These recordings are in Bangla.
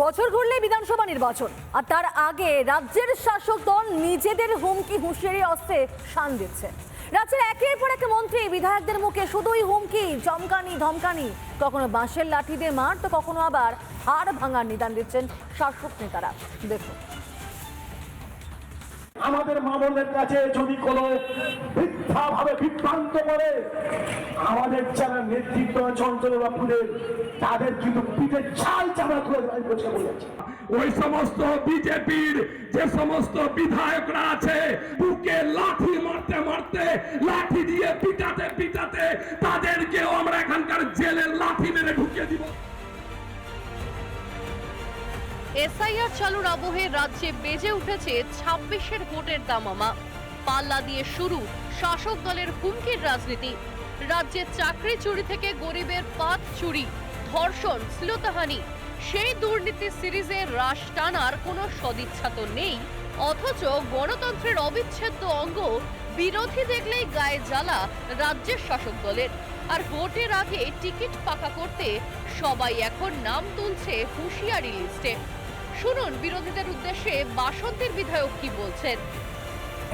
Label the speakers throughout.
Speaker 1: বছর ঘুরলে বিধানসভা নির্বাচন, আর তার আগে রাজ্যের শাসক দল নিজেদের হুমকি হুঁশিয়ারি অস্ত্রে শান দিচ্ছে। রাজ্যের একের পর এক মন্ত্রী বিধায়কদের মুখে শুধুই হুমকি, চমকানি, ধমকানি। কখনো বাঁশের লাঠি দিয়ে মার, তো কখনো আবার হাড় ভাঙার নিদান দিচ্ছেন শাসক নেতারা। দেখুন।
Speaker 2: আমাদের মামলের কাছে যদি কোনো মিথ্যা ভাবে বিভ্রান্ত করে, আমাদের যারা নেতৃত্ব আছে বাপুদের তাদের কিন্তু পিঠে ছাল চামড়া করে আমি বসে বলেছি।
Speaker 3: ওই সমস্ত বিজেপির যে সমস্ত বিধায়করা আছে, বুকে লাঠি মারতে মারতে, লাঠি দিয়ে পিটাতে পিটাতে, তাদেরকেও আমরা এখানকার জেলে লাঠি মেরে ঢুকিয়ে
Speaker 4: এসআইআর চালুর আবহে রাজ্যে বেজে উঠেছে ছাব্বিশের ভোটের দামামা। পাল্লা দিয়ে শুরু শাসক দলের হুমকির রাজনীতি। রাজ্যে চাকরি চুরি থেকে গরিবের পাত চুরি, ধর্ষণ, শ্লীলতাহানি। সেই দুর্নীতি সিরিজে রাশ টানার কোনো সদিচ্ছা তো নেই, অথচ গণতন্ত্রের অবিচ্ছেদ্য অঙ্গ বিরোধী দেখলেই গায়ে জ্বালা রাজ্যের শাসক দলের। আর ভোটের আগে টিকিট পাকা করতে সবাই এখন নাম তুলছে হুঁশিয়ারি লিস্টে। শুনুন বিরোধীদের উদ্দেশ্যে বাসন্তীর বিধায়ক কি বলছেন?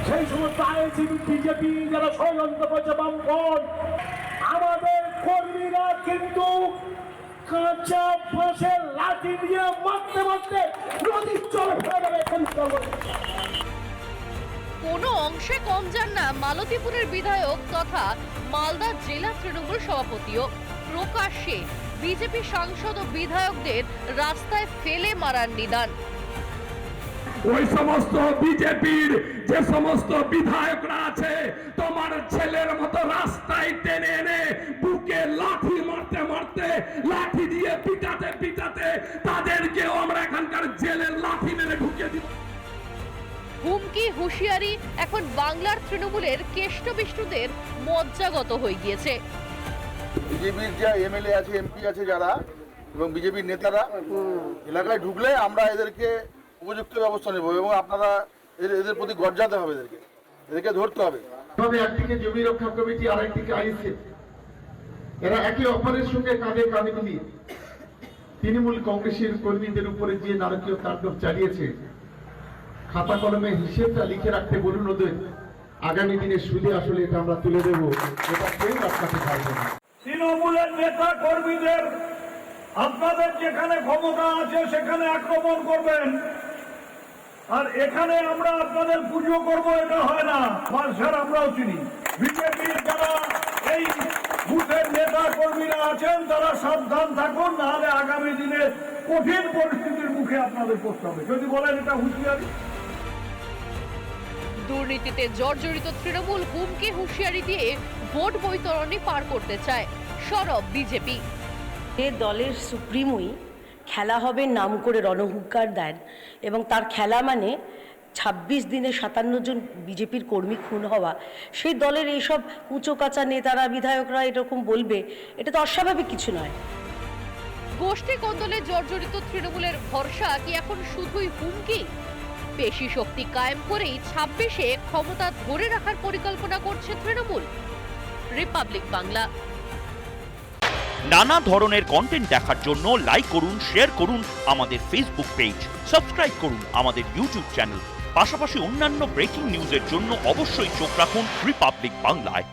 Speaker 2: সেই সমস্ত আইএসিবি বিজেপি যারা ষড়যন্ত্র করছে বামফ্রন্ট আমাদের কর্মীরা কিন্তু কাঁচা বাঁশের লাঠি দিয়ে মারতে মারতে নদীর জল ফেলে দেবে
Speaker 4: কোনো অংশে কম যান না মালতীপুরের বিধায়ক তথা মালদা জেলা তৃণমূল সভাপতিও। প্রকাশ্যে বিজেপি সাংসদ ও বিধায়কদের রাস্তায় ফেলে মারার নিদান।
Speaker 3: ওই সমস্ত বিজেপির যে সমস্ত বিধায়করা আছে তোমার ছেলের মতো রাস্তায় টেনে এনে বুকে লাঠি মারতে মারতে লাঠি দিয়ে পিটাতে পিটাতে তাদেরকেও আমরা এখানকার জেলে লাঠি মেরে ঢুকিয়ে দিব
Speaker 4: হুমকি হুঁশিয়ারি এখন বাংলার তৃণমূলের কেষ্টবিষ্টুদের মজ্জাগত হয়ে গিয়েছে।
Speaker 5: বিজেপির যা এমএলএ আছে, এমপি আছে যারা, এবং বিজেপির নেতারা, এলাকায় ঢুকলে আমরা এদেরকে উপযুক্ত ব্যবস্থা নেব এবং আপনারা এদের প্রতি গর্জাতে হবে এদেরকে। এদেরকে ধরতে হবে।
Speaker 6: একদিকে জমি রক্ষা কমিটি আর একদিকে আইসিএফ এরা একে অপরের সঙ্গে কাঁধে কাঁধে মিলিয়ে তৃণমূল কংগ্রেসের কর্মীদের উপরে যে নারকীয় তাণ্ডব চালিয়েছে, খাতা কলমে হিসেবটা লিখে রাখতে বলুন ওদের। আগামী দিনে সুদে আসলে এটা আমরা তুলে দেবো। এটা কেউ আটকাতে পারবে না।
Speaker 2: তৃণমূলের নেতা কর্মীদের আপনাদের যেখানে ক্ষমতা আছে সেখানে আক্রমণ করবেন। আর এখানে আমরা আপনাদের পুজো করব, এটা হয় না। মার্শাল আমরাও চিনি। বিজেপির যারা এই বুথের নেতা কর্মীরা আছেন, তারা সাবধান থাকুন, নাহলে আগামী দিনে কঠিন পরিস্থিতির মুখে আপনাদের পড়তে হবে। যদি বলেন এটা হুঁশিয়ারি।
Speaker 4: দুর্নীতিতে জর্জরিত তৃণমূল হুমকি হুঁশিয়ারি দিয়ে ভোট বৈতরণী পার করতে চায় সরব বিজেপি।
Speaker 7: যে দলের সুপ্রিমোই খেলা হবে নাম করে রণহুঙ্কার দেন এবং তার খেলা মানে ছাব্বিশ দিনে সাতান্ন জন বিজেপির কর্মী খুন হওয়া। সেই দলের এইসব উঁচু কাঁচা নেতারা বিধায়করা এরকম বলবে এটা তো অস্বাভাবিক কিছু নয়।
Speaker 4: গোষ্ঠী কোন্দলে জর্জরিত তৃণমূলের ভরসা কি এখন শুধুই হুমকি? পেশি শক্তি কায়েম করেই ছাব্বিশে ক্ষমতা ধরে রাখার পরিকল্পনা করছে তৃণমূল। রিপাবলিক বাংলা।
Speaker 8: নানা ধরনের কন্টেন্ট দেখার জন্য লাইক করুন শেয়ার করুন আমাদের ফেসবুক পেজ সাবস্ক্রাইব করুন আমাদের ইউটিউব চ্যানেল পাশাপাশি অন্যান্য ব্রেকিং নিউজের জন্য অবশ্যই চোখ রাখুন রিপাবলিক বাংলায়